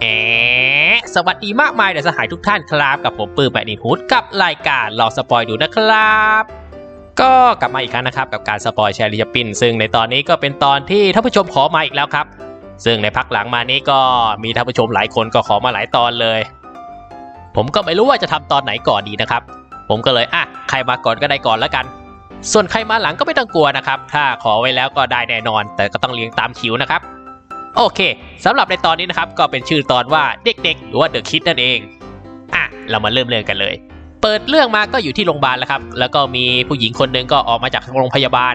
แอสวัสดีมากมายเดี๋ยวสหายทุกท่านครับ กับผมปื้มแปดนินฮูดกับรายการลอสปอยดูนะครับ ก็กลับมาอีกครั้งนะครับ กับการสปอยแชร์ลิชปิน ซึ่งในตอนนี้ก็เป็นตอนที่ท่านผู้ชมขอมาอีกแล้วครับ ซึ่งในพักหลังมานี้ก็มีท่านผู้ชมหลายคนก็ขอมาหลายตอนเลย ผมก็ไม่รู้ว่าจะทำตอนไหนก่อนดีนะครับ ผมก็เลยอะใครมาก่อนก็ได้ก่อนแล้วกัน ส่วนใครมาหลังก็ไม่ต้องกลัวนะครับ ถ้าขอไว้แล้วก็ได้แน่นอน แต่ก็ต้องเรียงตามคิวนะครับ โอเคสำหรับในตอนนี้นะครับก็เป็นชื่อตอนว่าเด็กๆ หรือว่าเดอะคิดนั่นเองอะเรามาเริ่มเรื่องกันเลย เปิดเรื่องมาก็อยู่ที่โรงพยาบาลแล้วครับ แล้วก็มีผู้หญิงคนหนึ่งก็ออกมาจากโรงพยาบาล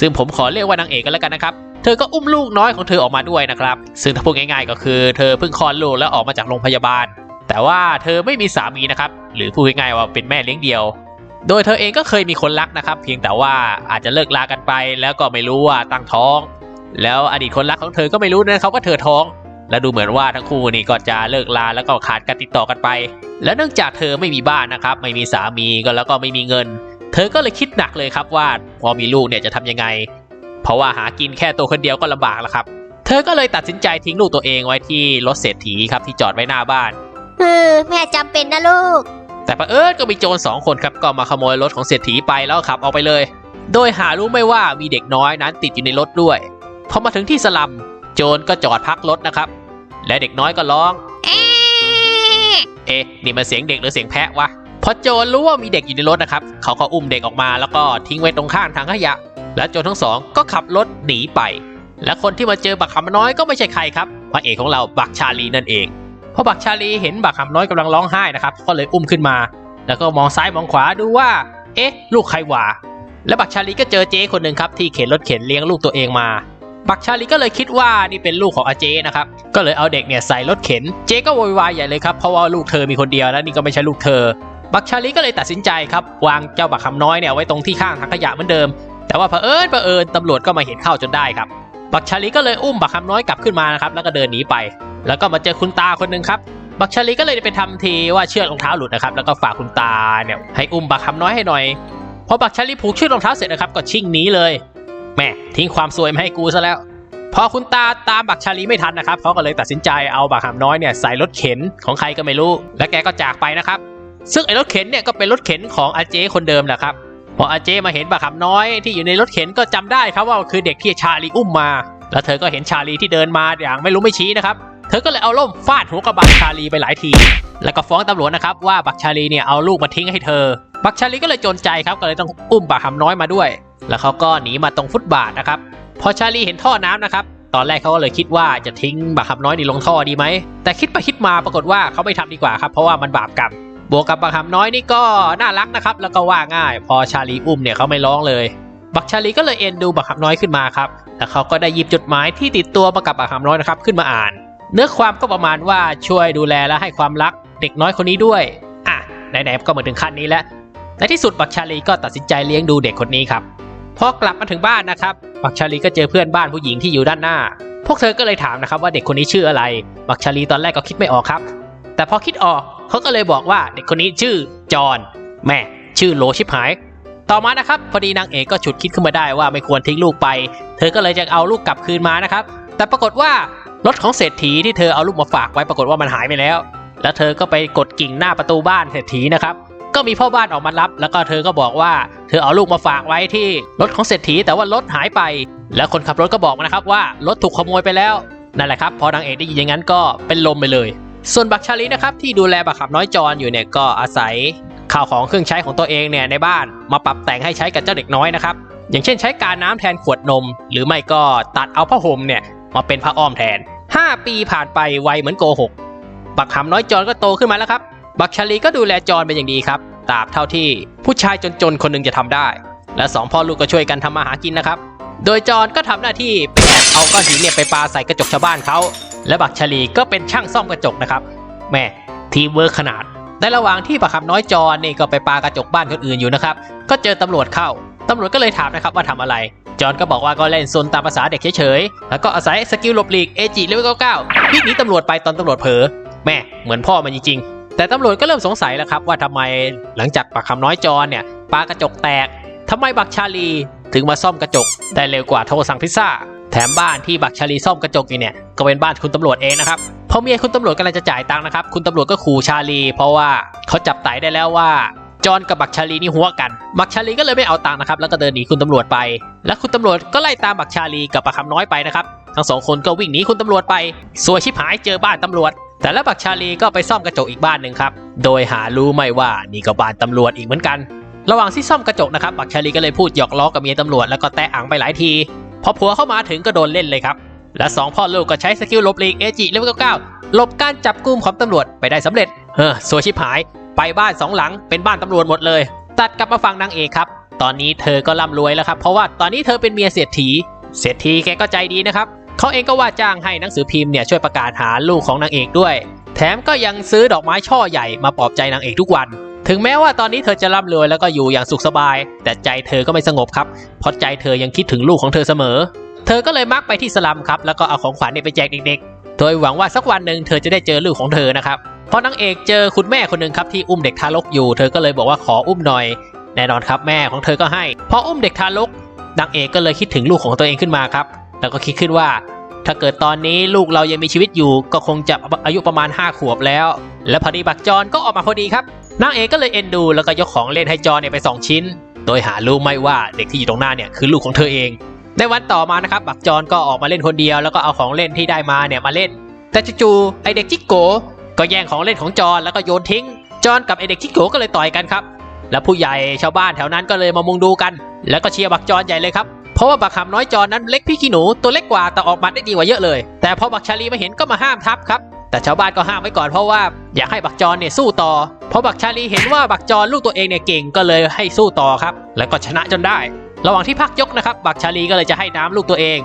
ซึ่งผมขอเรียกว่านางเอกกันแล้วกันนะครับเธอก็อุ้มลูกน้อยของเธอออกมาด้วยนะครับ ซึ่งถ้าพูดง่ายๆ ก็คือเธอเพิ่งคลอดลูกแล้วออกมาจากโรงพยาบาล แต่ว่าเธอไม่มีสามีนะครับหรือพูดง่ายๆว่าเป็นแม่เลี้ยงเดี่ยว โดยเธอเองก็เคยมีคนรักนะครับ เพียงแต่ว่าอาจจะเลิกลากันไป แล้วก็ไม่รู้ว่าตั้งท้อง แล้วอดีตคนรักของเธอก็ไม่รู้นะครับว่าเธอท้อง และดูเหมือนว่าทั้งคู่นี่ก็จะเลิกลาแล้วก็ขาดการติดต่อกันไป และเนื่องจากเธอไม่มีบ้านนะครับ ไม่มีสามีก็แล้วก็ไม่มีเงิน เธอก็เลยคิดหนักเลยครับว่าพอมีลูกเนี่ยจะทำยังไง เพราะว่าหากินแค่ตัวคนเดียวก็ลำบากแล้วครับ เธอก็เลยตัดสินใจทิ้งลูกตัวเองไว้ที่รถเศรษฐีครับที่จอดไว้หน้าบ้านเออแม่จำเป็นนะลูก แต่ประเอิญก็มีโจรสองคนครับก็มาขโมยรถของเศรษฐีไปแล้วขับออกไปเลย โดยหารู้ไม่ว่ามีเด็กน้อยนั้นติดอยู่ในรถด้วยพ อมาถึงที่สลัม โจรก็จอดพักรถนะครับ และเด็กน้อยก็ร้องเอ๊ะเอ๊ะนี่มันเสียงเด็กหรือเสียงแพะวะพอโจรรู้ว่ามีเด็กอยู่ในรถนะครับ เขาก็อุ้มเด็กออกมาแล้วก็ทิ้งไว้ตรงข้างทางขยะ และโจรทั้งสองก็ขับรถหนีไป และคนที่มาเจอบักคำน้อยก็ไม่ใช่ใครครับพระเอกของเราบักชาลีนั่นเองพอบักชาลีเห็นบักคำน้อยกำลังร้องไห้นะครับ ก็เลยอุ้มขึ้นมา แล้วก็มองซ้ายมองขวาดูว่า เอ๊ะ ลูกใครวะและบักชาลีก็เจอเจ๊คนหนึ่งครับที่เข็นรถเข็นเลี้ยงลูกตัวเองมา บักชาลีก็เลยคิดว่านี่เป็นลูกของอาเจนะครับก็เลยเอาเด็กเนี่ยใส่รถเข็นเจก็โวยวายใหญ่เลยครับเพราะว่าลูกเธอมีคนเดียวแล้วนี่ก็ไม่ใช่ลูกเธอ บักชาลีก็เลยตัดสินใจครับวางเจ้าบักคำน้อยเนี่ยไว้ตรงที่ข้างถังขยะเหมือนเดิม แต่ว่าเผอิญเผอิญตำรวจก็มาเห็นเข้าจนได้ครับบักชาลีก็เลยอุ้มบักคำน้อยกลับขึ้นมานะครับแล้วก็เดินหนีไป แล้วก็มาเจอคุณตาคนหนึ่งครับบักชาลีก็เลยไปทำทีว่าเชือกรองเท้าหลุดนะครับแล้วก็ฝากคุณตาเนี่ยให้อุ้มบักคำน้อยให้หน่อยพอบักชาลีผูกเชือกรองเท้าเสร็จนะครับก็ชิ่งหนีเลย แม่ทิ้งความซวยมาให้กูซะแล้วพอคุณตาตามบักชาลีไม่ทันนะครับเขาก็เลยตัดสินใจเอาบักคำน้อยเนี่ยใส่รถเข็นของใครก็ไม่รู้ และแกก็จากไปนะครับ ซึ่งไอ้รถเข็นเนี่ยก็เป็นรถเข็นของอาเจคนเดิมแหละครับพออาเจมาเห็นบักคำน้อยที่อยู่ในรถเข็นก็จำได้ครับว่าคือเด็กที่ชาลีอุ้มมา แล้วเธอก็เห็นชาลีที่เดินมาอย่างไม่รู้ไม่ชี้นะครับเธอก็เลยเอาล่มฟาดหัวกระบาลชาลีไปหลายที แล้วก็ฟ้องตำรวจนะครับว่าบักชาลีเนี่ยเอาลูกมาทิ้งให้เธอ บักชาลีก็เลยจนใจครับก็เลยต้องอุ้มบักคำน้อยมาด้วย แล้วเขาก็หนีมาตรงฟุตบาทนะครับ พอชาลีเห็นท่อน้ำนะครับ ตอนแรกเขาก็เลยคิดว่าจะทิ้งบักคำน้อยนี่ลงท่อดีไหม แต่คิดไปคิดมาปรากฏว่าเขาไม่ทำดีกว่าครับ เพราะว่ามันบาปกรรม บวกกับบักคำน้อยนี่ก็น่ารักนะครับ แล้วก็ว่าง่าย พอชาลีอุ้มเนี่ยเขาไม่ร้องเลย บักชาลีก็เลยเอ็นดูบักคำน้อยขึ้นมาครับแล้วเขาก็ได้หยิบจดหมายที่ติดตัวมากับบักคำน้อยนะครับขึ้นมาอ่าน เนื้อความก็ประมาณว่าช่วยดูแลและให้ความรักเด็กน้อยคนนี้ด้วย อะไหนๆก็มาถึงขั้นนี้แล้ว ในที่สุดบักชาลีก็ตัดสินใจเลี้ยงดูเด็กคนนี้ครับ พอกลับมาถึงบ้านนะครับบักชาลีก็เจอเพื่อนบ้านผู้หญิงที่อยู่ด้านหน้า พวกเธอก็เลยถามนะครับว่าเด็กคนนี้ชื่ออะไรบักชาลีตอนแรกก็คิดไม่ออกครับ แต่พอคิดออกเขาก็เลยบอกว่าเด็กคนนี้ชื่อจอนแม่ชื่อโลชิบหาย ต่อมานะครับพอดีนางเอกก็ฉุดคิดขึ้นมาได้ว่าไม่ควรทิ้งลูกไป เธอก็เลยจะเอาลูกกลับคืนมานะครับ แต่ปรากฏว่ารถของเศรษฐีที่เธอเอาลูกมาฝากไว้ปรากฏว่ามันหายไปแล้ว แล้วเธอก็ไปกดกิ่งหน้าประตูบ้านเศรษฐีนะครับ ก็มีพ่อบ้านออกมารับ แล้วก็เธอก็บอกว่า เธอเอาลูกมาฝากไว้ที่รถของเศรษฐีแต่ว่ารถหายไป แล้วคนขับรถก็บอกมานะครับว่ารถถูกขโมยไปแล้วนั่นแหละครับพอนางเอกได้ยินอย่างนั้นก็เป็นลมไปเลย ส่วนบักชาลีนะครับที่ดูแลบักขับน้อยจรอยู่เนี่ยก็อาศัยข่าวของเครื่องใช้ของตัวเองเนี่ยในบ้านมาปรับแต่งให้ใช้กับเจ้าเด็กน้อยนะครับอย่างเช่นใช้การน้ำแทนขวดนม หรือไม่ก็ตัดเอาผ้าห่มเนี่ยมาเป็นผ้าอ้อมแทน 5 ปีผ่านไปไวเหมือนโกหกบักหำน้อยจอนก็โตขึ้นมาแล้วครับ บักชาลีก็ดูแลจอนเป็นอย่างดีครับตราบเท่าที่ผู้ชายจนๆคนหนึ่งจะทำได้ และสองพ่อลูกก็ช่วยกันทำมาหากินนะครับ โดยจอนก็ทำหน้าที่ไปแอบเอาก้อนหินเนี่ยไปปาใส่กระจกชาวบ้านเขาและบักชาลีก็เป็นช่างซ่อมกระจกนะครับแม่ทีมเวิร์คขนาดในระหว่างที่บักคำน้อยจอนนี่ก็ไปปากระจกบ้านคนอื่นอยู่นะครับก็เจอตำรวจเข้าตำรวจก็เลยถามนะครับว่าทำอะไรจอนก็บอกว่าก็เล่นซนตามภาษาเด็กเฉยๆ แล้วก็อาศัยสกิลหลบหลีกเอจิเลเวลเก้าวิ่งหนีตำรวจไปตอนตำรวจเผลอแม่เหมือนพ่อมันจริงๆ แต่ตำรวจก็เริ่มสงสัยแล้วครับว่าทำไมหลังจากปากคำน้อยจอนเนี่ยปากระจกแตกทำไมบักชาลีถึงมาซ่อมกระจกได้เร็วกว่าโทรสั่งพิซซ่า แถมบ้านที่บักชาลีซ่อมกระจกอยู่เนี่ยก็เป็นบ้านคุณตำรวจเองนะครับพอเมียคุณตำรวจกำลังจะจ่ายตังค์นะครับคุณตำรวจก็ขู่ชาลี เพราะว่าเขาจับไตได้แล้วว่าจอนกับบักชาลีนี่หัวกัน บักชาลีก็เลยไม่เอาตังค์นะครับ แล้วก็เดินหนีคุณตำรวจไป และคุณตำรวจก็ไล่ตามบักชาลีกับปะคำน้อยไปนะครับ ทั้งสองคนก็วิ่งหนีคุณตำรวจไป สวยชิบหายเจอบ้านตำรวจ แต่แล้วบักชาลีก็ไปซ่อมกระจกอีกบ้านหนึ่งครับ โดยหารู้ไม่ว่านี่ก็บ้านตำรวจอีกเหมือนกัน ระหว่างที่ซ่อมกระจกนะครับ บักชาลีก็เลยพูดหยอกล้อกับเมียตำรวจแล้วก็แตะอังไปหลายที พอผัวเข้ามาถึงก็โดนเล่นเลยครับ และสองพ่อลูกก็ใช้สกิลหลบลีกเอจิเลเวลเก้าหลบการจับกุมของตำรวจไปได้สำเร็จ เฮ้อสวยชิบหาย ไปบ้านสองหลังเป็นบ้านตำรวจหมดเลย ตัดกลับมาฟังนางเอกครับ ตอนนี้เธอก็ร่ำรวยแล้วครับ เพราะว่าตอนนี้เธอเป็นเมียเศรษฐี เศรษฐีแกก็ใจดีนะครับ เขาเองก็ว่าจ้างให้หนังสือพิมพ์เนี่ยช่วยประกาศหาลูกของนางเอกด้วย แถมก็ยังซื้อดอกไม้ช่อใหญ่มาปลอบใจนางเอกทุกวัน ถึงแม้ว่าตอนนี้เธอจะร่ำรวยแล้วก็อยู่อย่างสุขสบาย แต่ใจเธอก็ไม่สงบครับเพราะใจเธอยังคิดถึงลูกของเธอเสมอ เธอก็เลยมักไปที่สลัมครับแล้วก็เอาของขวัญเนี่ยไปแจกเด็กๆ โดยหวังว่าสักวันหนึ่งเธอจะได้เจอลูกของเธอนะครับพราะนางเอกเจอคุณแม่คนหนึ่งครับที่อุ้มเด็กทารกอยู่ เธอก็เลยบอกว่าขออุ้มหน่อย แน่นอนครับแม่ของเธอก็ให้ พออุ้มเด็กทารกนางเอกก็เลยคิดถึงลูกของตัวเองขึ้นมาครับ แล้วก็คิดขึ้นว่า ถ้าเกิดตอนนี้ลูกเรายังมีชีวิตอยู่ ก็คงจะอายุประมาณ 5 ขวบแล้ว และพอดีบักจอนก็ออกมาพอดีครับนางเอกก็เลยเอ็นดู แล้วก็ยกของเล่นให้จอนเนี่ยไป 2 ชิ้น โดยหารู้ไม่ว่าเด็กที่อยู่ตรงหน้าเนี่ยคือลูกของเธอเอง ในวันต่อมานะครับบักจอนก็ออกมาเล่นคนเดียว แล้วก็เอาของเล่นที่ได้มาเนี่ยมาเล่น แต่จู่ๆไอเด็กจิกโก ก็แย่งของเล่นของจอนแล้วก็โยนทิ้ง จอนกับไอเด็กจิกโกก็เลยต่อยกันครับ แล้วผู้ใหญ่ชาวบ้านแถวนั้นก็เลยมามุงดูกัน แล้วก็เชียร์บักจอนใหญ่เลยครับ เพราะว่าบักหำน้อยจอนนั้นเล็กพี่ขี้หนูตัวเล็กกว่าแต่ออกหมัดได้ดีกว่าเยอะเลย แต่พอบักชาลีมาเห็นก็มาห้ามทับครับแต่ชาวบ้านก็ห้ามไว้ก่อนเพราะว่าอยากให้บักจอนเนี่ยสู้ต่อ เพราะบักชาลีเห็นว่าบักจอนลูกตัวเองเนี่ยเก่งก็เลยให้สู้ต่อครับ แล้วก็ชนะจนได้ ระหว่างที่พักยกนะครับบักชาลีก็เลยจะให้น้ำลูกตัวเอง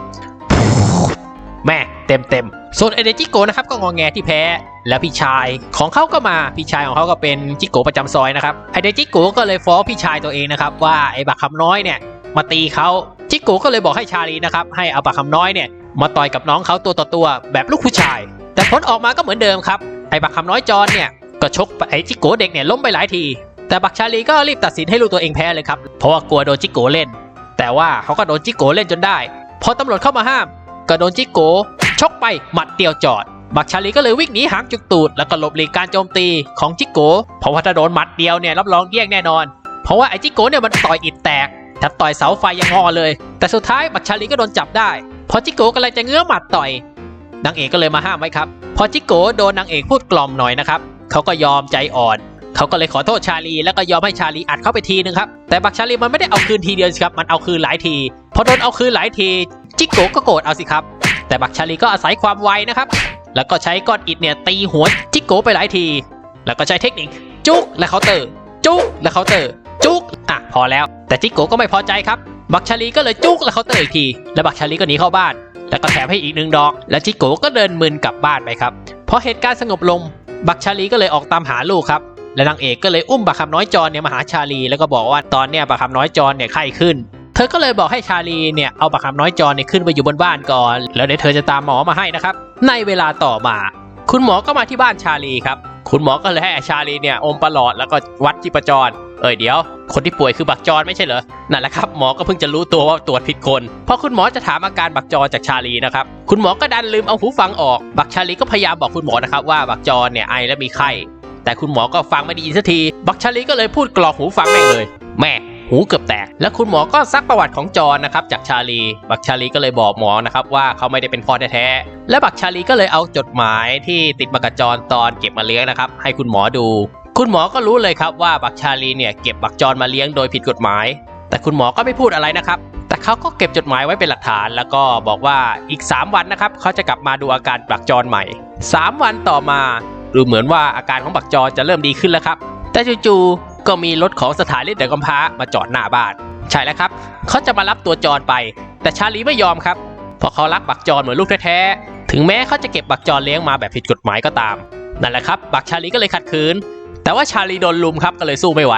แม่เต็มเต็มๆส่วนเอเดจิโกนะครับก็งอแงที่แพ้ แล้วพี่ชายของเขาก็มาพี่ชายของเขาก็เป็นจิโกประจำซอยนะครับไอเดจิโกก็เลยฟ้องพี่ชายตัวเองนะครับว่าไอ้บักคำน้อยเนี่ยมาตีเขา โกก็เลยบอกให้ชาลีนะครับให้เอาบักคำน้อยเนี่ยมาต่อยกับน้องเขาตัวต่อตัวแบบลูกผู้ชาย แต่ผลออกมาก็เหมือนเดิมครับไอ้บักคำน้อยจอนเนี่ยก็ชกไอ้จิโกเด็กเนี่ยล้มไปหลายที แต่บักชาลีก็รีบตัดสินให้ลูกตัวเองแพ้เลยครับเพราะว่ากลัวโดนจิโกเล่น แต่ว่าเขาก็โดนจิโกเล่นจนได้ พอตำรวจเข้ามาห้าม ก็โดนจิโกชกไปหมัดเดียวจอด บักชาลีก็เลยวิ่งหนีหางจุกตูด แล้วก็หลบหลีกการโจมตีของจิโกเพราะว่าถ้าโดนหมัดเดียวเนี่ยรับรองเยี่ยงแน่นอน เพราะว่าไอ้จิโกเนี่ยมันต่อยอิดแตก แถมต่อยเสาไฟยังงอเลย แต่สุดท้ายบักชาลีก็โดนจับได้พอจิโกกำลังจะเงื้อหมัดต่อยนางเอกก็เลยมาห้ามไว้ครับ พอจิโกโดนนางเอกพูดกล่อมหน่อยนะครับเขาก็ยอมใจอ่อนเขาก็เลยขอโทษชาลีแล้วก็ยอมให้ชาลีอัดเข้าไปทีนึงครับแต่บักชาลีมันไม่ได้เอาคืนทีเดียวครับมันเอาคืนหลายที พอโดนเอาคืนหลายที จิโกก็โกรธเอาสิครับ แต่บักชาลีก็อาศัยความไวนะครับ แล้วก็ใช้ก้อนอิฐเนี่ยตีหัวจิโกไปหลายที แล้วก็ใช้เทคนิค จุกและเคาน์เตอร์ จุกและเคาน์เตอร์ จุกอะพอแล้ว แต่จิโกก็ไม่พอใจครับ บักชาลีก็เลยจุกและเคาเตอร์อีกที แล้วบักชาลีก็หนีเข้าบ้าน แล้วก็แถมให้อีกหนึ่งดอก และจิโกก็เดินมึนกลับบ้านไปครับพอเหตุการณ์สงบลง บักชาลีก็เลยออกตามหาลูกครับและนางเอกก็เลยอุ้มบักคำน้อยจอนเนี่ยมาหาชาลี แล้วก็บอกว่าตอนเนี้ยบักคำน้อยจอนเนี่ยไข้ขึ้น เธอก็เลยบอกให้ชาลีเนี่ยเอาบักคำน้อยจอนเนี่ยขึ้นไปอยู่บนบ้านก่อน แล้วเดี๋ยวเธอจะตามหมอมาให้นะครับ ในเวลาต่อมา คุณหมอก็มาที่บ้านชาลีครับ คุณหมอก็เลยให้ชาลีเนี่ยอมประหลอดแล้วก็วัดชีพจร เอ้ยเดี๋ยว คนที่ป่วยคือบักจรไม่ใช่เหรอ นั่นแหละครับหมอก็เพิ่งจะรู้ตัวว่าตรวจผิดคนเพราะคุณหมอจะถามอาการบักจรจากชาลีนะครับ คุณหมอก็ดันลืมเอาหูฟังออก บักชาลีก็พยายามบอกคุณหมอนะครับว่าบักจรเนี่ยไอและมีไข้ แต่คุณหมอก็ฟังไม่ได้ยินสักที บักชาลีก็เลยพูดกรอกหูฟังแม่งเลย แม่หูเกือบแตก แล้วคุณหมอก็ซักประวัติของจรนนะครับจากชาลี บักชาลีก็เลยบอกหมอนะครับว่าเขาไม่ได้เป็นพ่อแท้ๆ และบักชาลีก็เลยเอาจดหมายที่ติดมากับจรตอนเก็บมาเลี้ยงนะครับให้คุณหมอดู คุณหมอก็รู้เลยครับว่าบักชาลีเนี่ยเก็บบักจรมาเลี้ยงโดยผิดกฎหมาย แต่คุณหมอก็ไม่พูดอะไรนะครับ แต่เขาก็เก็บจดหมายไว้เป็นหลักฐาน แล้วก็บอกว่าอีก 3 วันนะครับเขาจะกลับมาดูอาการบักจรใหม่ 3 วันต่อมาดูเหมือนว่าอาการของบักจรจะเริ่มดีขึ้นแล้วครับ แต่จู่ๆก็มีรถของสถานเลี้ยงเด็กกำพร้ามาจอดหน้าบ้านใช่แล้วครับเขาจะมารับตัวจรไป แต่ชาลีไม่ยอมครับเพราะเขารักบักจรเหมือนลูกแท้ๆถึงแม้เขาจะเก็บบักจรเลี้ยงมาแบบผิดกฎหมายก็ตามนั่นแหละครับบักชาลีก็เลยขัดขืน แต่ว่าชาลีโดนลุมครับก็เลยสู้ไม่ไหว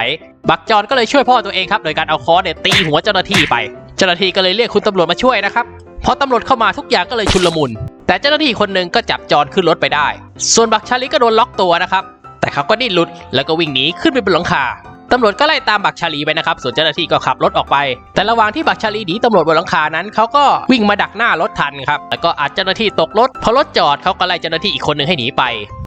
บักจอนก็เลยช่วยพ่อตัวเองครับโดยการเอาค้อนเนี่ยตีหัวเจ้าหน้าที่ไป เจ้าหน้าที่ก็เลยเรียกคุณตำรวจมาช่วยนะครับพอตำรวจเข้ามาทุกอย่างก็เลยชุลมุน แต่เจ้าหน้าที่คนหนึ่งก็จับจอนขึ้นรถไปได้ ส่วนบักชาลีก็โดนล็อกตัวนะครับแต่เขาก็ดิ้นหลุดแล้วก็วิ่งหนีขึ้นไปบนหลังคา ตำรวจก็ไล่ตามบักชาลีไปนะครับ ส่วนเจ้าหน้าที่ก็ขับรถออกไป แต่ระหว่างที่บักชาลีหนีตำรวจบนหลังคานั้นเขาก็วิ่งมาดักหน้ารถทันครับแล้วก็อัดเจ้าหน้าที่ตกรถพอรถจอดเขาก็ไล่เจ้าหน้าที่อีกคนหนึ่งให้หนีไป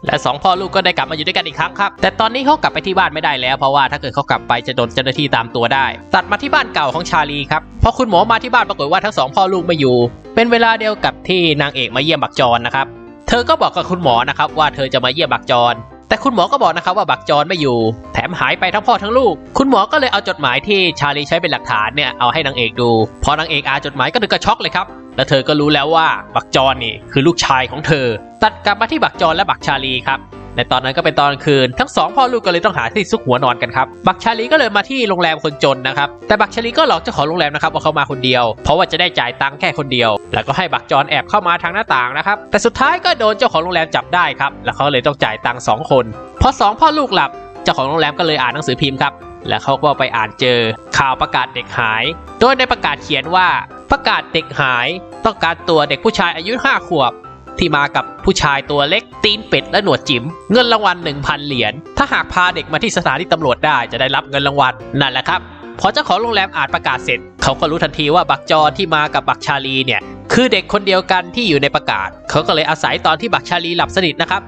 และสองพ่อลูกก็ได้กลับมาอยู่ด้วยกันอีกครั้งครับ แต่ตอนนี้เขากลับไปที่บ้านไม่ได้แล้ว เพราะว่าถ้าเกิดเขากลับไปจะโดนเจ้าหน้าที่ตามตัวได้ ตัดมาที่บ้านเก่าของชาลีครับพอคุณหมอมาที่บ้านปรากฏว่าทั้งสองพ่อลูกไม่อยู่ เป็นเวลาเดียวกับที่นางเอกมาเยี่ยมบักจรนะครับเธอก็บอกกับคุณหมอนะครับว่าเธอจะมาเยี่ยมบักจร แต่คุณหมอก็บอกนะครับว่าบักจอนไม่อยู่ แถมหายไปทั้งพ่อทั้งลูก คุณหมอก็เลยเอาจดหมายที่ชาลีใช้เป็นหลักฐานเนี่ยเอาให้นางเอกดู พอนางเอกอ่านจดหมายก็ถึงกับช็อกเลยครับ และเธอก็รู้แล้วว่าบักจอนนี่คือลูกชายของเธอ ตัดกลับมาที่บักจอนและบักชาลีครับ ในตอนนั้นก็เป็นตอนคืนทั้งสองพ่อลูกก็เลยต้องหาที่ซุกหัวนอนกันครับบักชาลีก็เลยมาที่โรงแรมคนจนนะครับแต่บักชาลีก็หลอกเจ้าของโรงแรมนะครับว่าเขามาคนเดียว เพราะว่าจะได้จ่ายตังค์แค่คนเดียว แล้วก็ให้บักจรแอบเข้ามาทางหน้าต่างนะครับแต่สุดท้ายก็โดนเจ้าของโรงแรมจับได้ครับแล้วเขาเลยต้องจ่ายตังค์สองคนพอสองพ่อลูกหลับเจ้าของโรงแรมก็เลยอ่านหนังสือพิมพ์ครับแล้วเขาก็ไปอ่านเจอข่าวประกาศเด็กหาย โดยในประกาศเขียนว่าประกาศเด็กหาย ต้องการตัวเด็กผู้ชายอายุ 5 ขวบ ที่มากับผู้ชายตัวเล็กตีนเป็ดและหนวดจิ๋มเงินรางวัล 1,000 เหรียญถ้าหากพาเด็กมาที่สถานีตำรวจได้จะได้รับเงินรางวัลนั่นแหละครับพอเจ้าของโรงแรมอ่านประกาศเสร็จ เขาก็รู้ทันทีว่าบักจรที่มากับบักชาลีเนี่ย คือเด็กคนเดียวกันที่อยู่ในประกาศ เขาก็เลยอาศัยตอนที่บักชาลีหลับสนิทนะครับ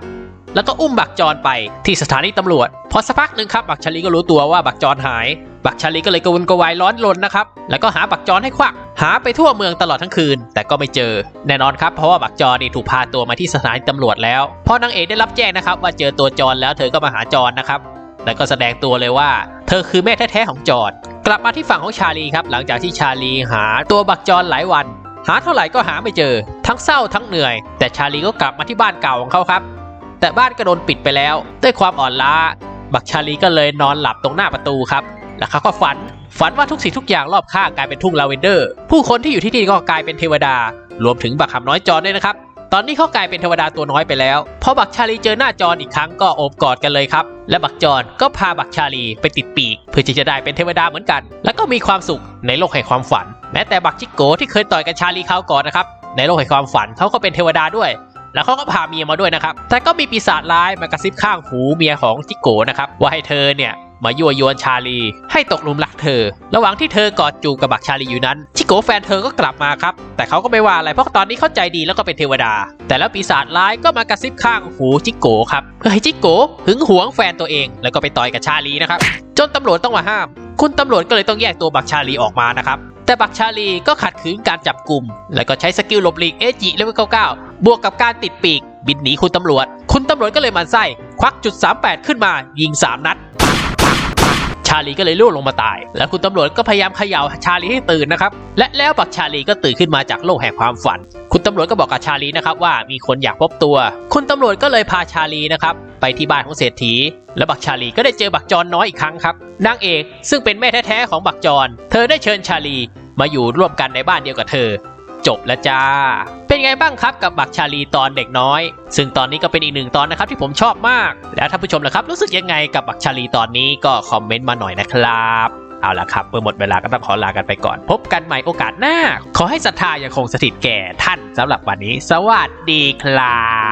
แล้วก็อุ้มบักจรไปที่สถานีตำรวจ พอสักพักหนึ่งครับบักชาลีก็รู้ตัวว่าบักจรหาย บักชาลีก็เลยกระวนกระวายร้อนรนนะครับ แล้วก็หาบักจรให้ควัก หาไปทั่วเมืองตลอดทั้งคืน แต่ก็ไม่เจอ แน่นอนครับเพราะว่าบักจรนี่ถูกพาตัวมาที่สถานีตำรวจแล้วพอนางเอกได้รับแจ้งนะครับว่าเจอตัวจรแล้วเธอก็มาหาจรนนะครับแล้วก็แสดงตัวเลยว่า เธอคือแม่แท้ๆของจรกลับมาที่ฝั่งของชาลีครับหลังจากที่ชาลีหาตัวบักจรหลายวัน หาเท่าไหร่ก็หาไม่เจอ ทั้งเศร้าทั้งเหนื่อย แต่ชาลีก็กลับมาที่บ้านเก่าของเขาครับ แต่บ้านก็โดนปิดไปแล้ว ด้วยความอ่อนล้า บักชาลีก็เลยนอนหลับตรงหน้าประตูครับแล้วเขาก็ฝัน ฝันว่าทุกสิ่งทุกอย่างรอบข้างกลายเป็นทุ่งลาเวนเดอร์ ผู้คนที่อยู่ที่นี่ก็กลายเป็นเทวดา รวมถึงบักคำน้อยจอนด้วยนะครับ ตอนนี้เขากลายเป็นเทวดาตัวน้อยไปแล้วพอบักชาลีเจอหน้าจอนอีกครั้งก็โอบกอดกันเลยครับ และบักจอนก็พาบักชาลีไปติดปีก เพื่อที่จะได้เป็นเทวดาเหมือนกัน แล้วก็มีความสุขในโลกแห่งความฝัน แม้แต่บักจิกโกที่เคยต่อยกับชาลีเขาวก่อนนะครับในโลกแห่งความฝันเขาก็เป็นเทวดาด้วยแล้วเขาก็พาเมียมาด้วยนะครับ แต่ก็มีปีศาจร้ายมากระซิบข้างหูเมียของจิโกนะครับ ว่าให้เธอเนี่ย มายั่วยวนชาลี ให้ตกหลุมรักเธอ ระหว่างที่เธอกอดจูบกับบักชาลีอยู่นั้นจิโกแฟนเธอก็กลับมาครับ แต่เขาก็ไม่ว่าอะไรเพราะตอนนี้เข้าใจดีแล้วก็เป็นเทวดา แต่แล้วปีศาจร้ายก็มากระซิบข้างหูจิโกครับเพื่อให้จิโกหึงหวงแฟนตัวเอง แล้วก็ไปต่อยกับชาลีนะครับจนตำรวจต้องมาห้าม คุณตำรวจก็เลยต้องแยกตัวบักชาลีออกมานะครับแต่บักชาลีก็ขัดขืนการจับกลุ่ม แล้วก็ใช้สกิลหลบหลีกเอจิเลเวล99 บวกกับการติดปีก บินหนีคุณตำรวจ คุณตำรวจก็เลยมันไส้ ควักจุด 38 ขึ้นมา ยิง 3 นัด ชาลีก็เลยล่วงลงมาตาย แล้วคุณตำรวจก็พยายามเขย่าชาลีให้ตื่นนะครับ และแล้วบักชาลีก็ตื่นขึ้นมาจากโลกแห่งความฝัน คุณตำรวจก็บอกกับชาลีนะครับว่ามีคนอยากพบตัว คุณตำรวจก็เลยพาชาลีนะครับไปที่บ้านของเศรษฐี และบักชาลีก็ได้เจอบักจรน้อยอีกครั้งครับ นางเอกซึ่งเป็นแม่แท้ๆของบักจร เธอได้เชิญชาลีมาอยู่ร่วมกันในบ้านเดียวกับเธอ จบแล้วจ้า เป็นไงบ้างครับกับบักชาลีตอนเด็กน้อย ซึ่งตอนนี้ก็เป็นอีกหนึ่งตอนนะครับที่ผมชอบมาก แล้วท่านผู้ชมล่ะครับ รู้สึกยังไงกับบักชาลีตอนนี้ก็คอมเมนต์มาหน่อยนะครับเอาละครับเมื่อหมดเวลาก็ต้องขอลากันไปก่อน พบกันใหม่โอกาสหน้า ขอให้ศรัทธายังคงสถิตแก่ท่านสำหรับวันนี้ สวัสดีครับ